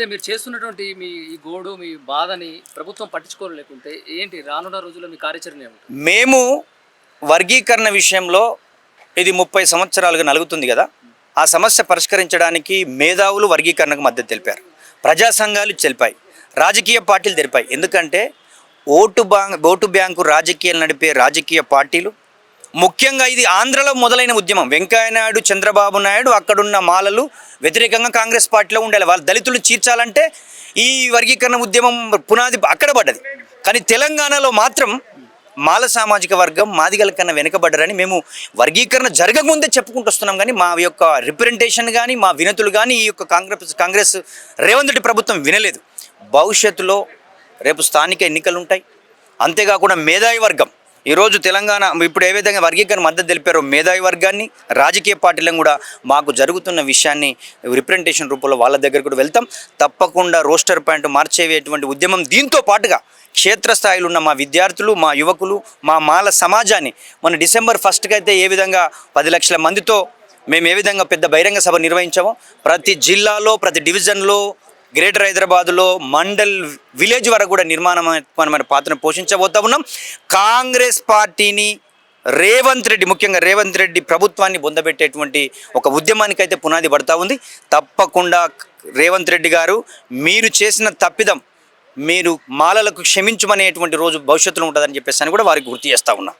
అయితే మీరు చేస్తున్నటువంటి మీ ఈ గోడు మీ బాధని ప్రభుత్వం పట్టించుకోలేకుంటే ఏంటి? రానున్న రోజుల్లో మీ కార్యాచరణ ఏమిటి మేము వర్గీకరణ విషయంలో ఇది ముప్పై సంవత్సరాలుగా నలుగుతుంది కదా. ఆ సమస్య పరిష్కరించడానికి మేధావులు వర్గీకరణకు మద్దతు తెలిపారు. ప్రజా సంఘాలు తెలిపాయి. రాజకీయ పార్టీలు తెలిపాయి. ఎందుకంటే ఓటు బ్యాంక్ ఓటు బ్యాంకు రాజకీయాలు నడిపే రాజకీయ పార్టీలు ముఖ్యంగా ఇది ఆంధ్రలో మొదలైన ఉద్యమం. వెంకయ్యనాయుడు చంద్రబాబు నాయుడు అక్కడున్న మాలలు వ్యతిరేకంగా కాంగ్రెస్ పార్టీలో ఉండాలి వాళ్ళ దళితులు చీర్చాలంటే ఈ వర్గీకరణ ఉద్యమం పునాది అక్కడ పడ్డది. కానీ తెలంగాణలో మాత్రం మాల సామాజిక వర్గం మాదిగల కన్నా వెనుకబడ్డారని మేము వర్గీకరణ జరగకముందే చెప్పుకుంటూ వస్తున్నాం. కానీ మా యొక్క రిప్రజెంటేషన్ కానీ మా వినతులు కానీ ఈ యొక్క కాంగ్రెస్ కాంగ్రెస్ రేవంత్ రెడ్డి ప్రభుత్వం వినలేదు. భవిష్యత్తులో రేపు స్థానిక ఎన్నికలు ఉంటాయి అంతేకాకుండా మేధావి వర్గం ఈరోజు తెలంగాణ ఇప్పుడు ఏ విధంగా వర్గీకరణ మద్దతు తెలిపారో మేధావి వర్గాన్ని రాజకీయ పార్టీలను కూడా మాకు జరుగుతున్న విషయాన్ని రిప్రజెంటేషన్ రూపంలో వాళ్ళ దగ్గర కూడా వెళ్తాం. తప్పకుండా రోస్టర్ పాయింట్ మార్చేటువంటి ఉద్యమం దీంతో పాటుగా క్షేత్రస్థాయిలో ఉన్న మా విద్యార్థులు మా యువకులు మా మాల సమాజాన్ని మన డిసెంబర్ ఫస్ట్కి అయితే ఏ విధంగా పది లక్షల మందితో మేము ఏ విధంగా పెద్ద బహిరంగ సభ నిర్వహించామో ప్రతి జిల్లాలో ప్రతి డివిజన్లో గ్రేటర్ హైదరాబాద్లో మండల్ విలేజ్ వరకు కూడా నిర్మాణమైన పాత్రను పోషించబోతా ఉన్నాం. కాంగ్రెస్ పార్టీని రేవంత్ రెడ్డి ముఖ్యంగా రేవంత్ రెడ్డి ప్రభుత్వాన్ని బొందబెట్టేటువంటి ఒక ఉద్యమానికి అయితే పునాది పడతా ఉంది. తప్పకుండా రేవంత్ రెడ్డి గారు మీరు చేసిన తప్పిదం మీరు మాలలకు క్షమించమనేటువంటి రోజు భవిష్యత్తులో ఉంటుందని చెప్పేసి అని కూడా వారికి గుర్తు చేస్తా ఉన్నా.